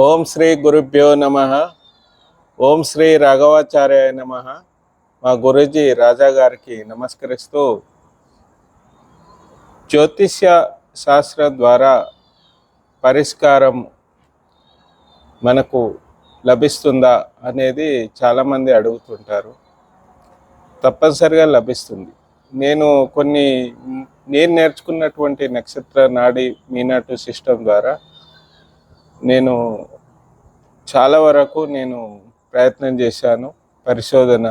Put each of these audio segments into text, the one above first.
ఓం శ్రీ గురుభ్యో నమ. ఓం శ్రీ రాఘవాచార్య నమ. మా గురుజీ రాజా గారికి నమస్కరిస్తూ జ్యోతిష్య శాస్త్రం ద్వారా పరిష్కారం మనకు లభిస్తుందా అనేది చాలామంది అడుగుతుంటారు. తప్పనిసరిగా లభిస్తుంది. నేను కొన్ని నేను నేర్చుకున్నటువంటి నక్షత్ర నాడి మీనాటు సిస్టమ్ ద్వారా నేను చాలా వరకు నేను ప్రయత్నం చేశాను పరిశోధన.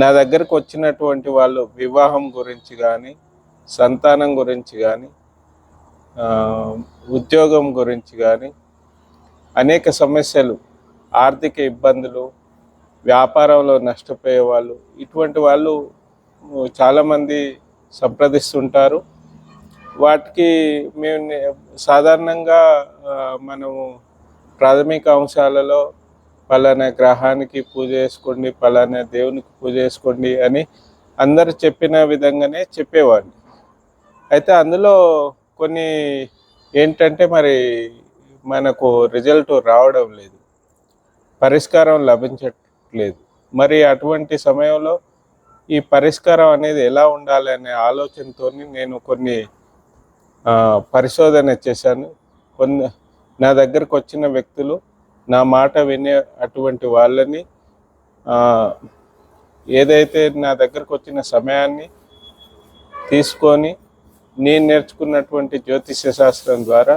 నా దగ్గరకు వచ్చినటువంటి వాళ్ళు వివాహం గురించి కానీ సంతానం గురించి కానీ ఉద్యోగం గురించి కానీ అనేక సమస్యలు ఆర్థిక ఇబ్బందులు వ్యాపారంలో నష్టపోయే వాళ్ళు ఇటువంటి వాళ్ళు చాలామంది సంప్రదిస్తుంటారు. వాటికి మేము సాధారణంగా మనము ప్రాథమిక అంశాలలో పలానా గ్రహానికి పూజ చేసుకోండి పలానా దేవునికి పూజ చేసుకోండి అని అందరు చెప్పిన విధంగానే చెప్పేవాడిని. అయితే అందులో కొన్ని ఏంటంటే మరి మనకు రిజల్ట్ రావడం లేదు. పరిష్కారం లభించట్లేదు. మరి అటువంటి సమయంలో ఈ పరిష్కారం అనేది ఎలా ఉండాలి అనే ఆలోచనతో నేను కొన్ని పరిశోధన చేశాను. కొన్ని నా దగ్గరకు వచ్చిన వ్యక్తులు నా మాట వినే అటువంటి వాళ్ళని ఏదైతే నా దగ్గరకు వచ్చిన సమయాన్ని తీసుకొని నేను నేర్చుకున్నటువంటి జ్యోతిష్య శాస్త్రం ద్వారా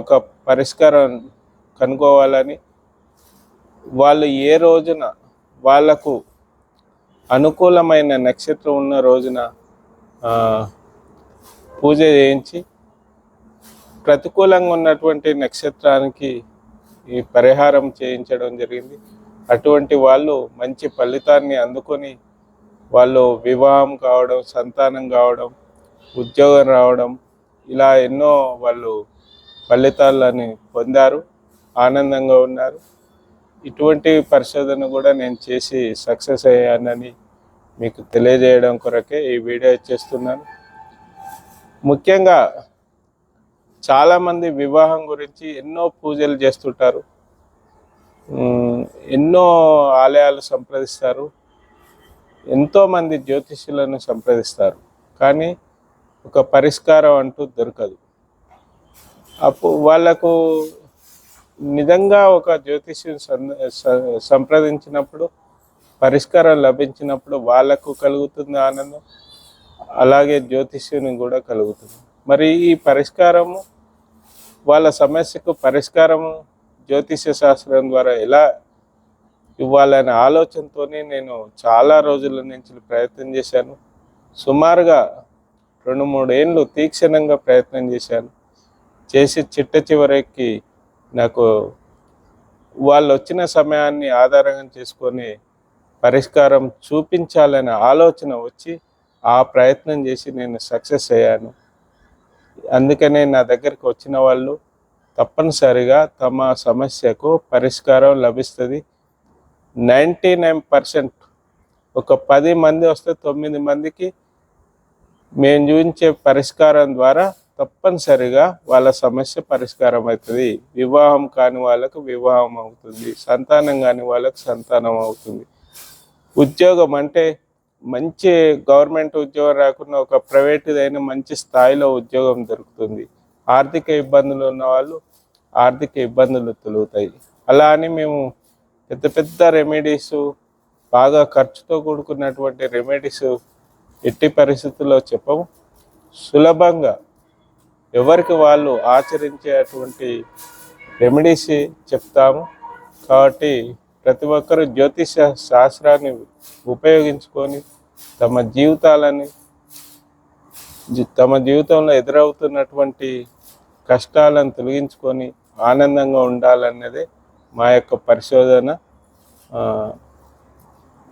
ఒక పరిష్కారం కనుక్కోవాలని వాళ్ళు ఏ రోజున వాళ్ళకు అనుకూలమైన నక్షత్రం ఉన్న రోజున పూజ చేయించి ప్రతికూలంగా ఉన్నటువంటి నక్షత్రానికి ఈ పరిహారం చేయించడం జరిగింది. అటువంటి వాళ్ళు మంచి ఫలితాన్ని అందుకొని వాళ్ళు వివాహం కావడం సంతానం కావడం ఉద్యోగం రావడం ఇలా ఎన్నో వాళ్ళు ఫలితాలని పొందారు ఆనందంగా ఉన్నారు. ఇటువంటి పరిశోధన కూడా నేను చేసి సక్సెస్ అయ్యానని మీకు తెలియజేయడం కొరకే ఈ వీడియో చేస్తున్నాను. ముఖ్యంగా చాలామంది వివాహం గురించి ఎన్నో పూజలు చేస్తుంటారు. ఎన్నో ఆలయాలు సంప్రదిస్తారు. ఎంతోమంది జ్యోతిష్యులను సంప్రదిస్తారు. కానీ ఒక పరిష్కారం అంటూ దొరకదు. అప్పుడు వాళ్ళకు నిజంగా ఒక జ్యోతిష్యుని సంప్రదించినప్పుడు పరిష్కారం లభించినప్పుడు వాళ్ళకు కలుగుతుంది ఆనందం. అలాగే జ్యోతిష్యుని కూడా కలుగుతుంది. మరి ఈ పరిష్కారము వాళ్ళ సమస్యకు పరిష్కారము జ్యోతిష్య శాస్త్రం ద్వారా ఎలా ఇవ్వాలనే ఆలోచనతోనే నేను చాలా రోజుల నుంచి ప్రయత్నం చేశాను. సుమారుగా రెండు మూడేళ్ళు తీక్షణంగా ప్రయత్నం చేశాను. చేసి చిట్ట చివరికి నాకు వాళ్ళు వచ్చిన సమయాన్ని ఆధారంగా చేసుకొని పరిష్కారం చూపించాలనే ఆలోచన వచ్చి ఆ ప్రయత్నం చేసి నేను సక్సెస్ అయ్యాను. అందుకనే నా దగ్గరికి వచ్చిన వాళ్ళు తప్పనిసరిగా తమ సమస్యకు పరిష్కారం లభిస్తుంది. నైంటీ నైన్ పర్సెంట్ ఒక పది మంది వస్తే తొమ్మిది మందికి మేము చూపించే పరిష్కారం ద్వారా తప్పనిసరిగా వాళ్ళ సమస్య పరిష్కారం అవుతుంది. వివాహం కాని వాళ్ళకు వివాహం అవుతుంది. సంతానం కాని వాళ్ళకు సంతానం అవుతుంది. ఉద్యోగం అంటే మంచి గవర్నమెంట్ ఉద్యోగం రాకుండా ఒక ప్రైవేట్దైన మంచి స్థాయిలో ఉద్యోగం దొరుకుతుంది. ఆర్థిక ఇబ్బందులు ఉన్న వాళ్ళు ఆర్థిక ఇబ్బందులు తొలుగుతాయి. అలా అని మేము పెద్ద పెద్ద రెమెడీస్ బాగా ఖర్చుతో కూడుకున్నటువంటి రెమెడీస్ ఎట్టి పరిస్థితుల్లో చెప్పము. సులభంగా ఎవరికి వాళ్ళు ఆచరించేటువంటి రెమెడీస్ చెప్తాము. కాబట్టి ప్రతి ఒక్కరూ జ్యోతిష శాస్త్రాన్ని ఉపయోగించుకొని తమ జీవితాలని తమ జీవితంలో ఎదురవుతున్నటువంటి కష్టాలను తొలగించుకొని ఆనందంగా ఉండాలన్నదే మా యొక్క పరిశోధన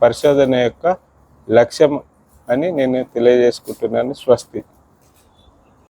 పరిశోధన యొక్క లక్ష్యం అని నేను తెలియజేసుకుంటున్నాను. స్వస్తి.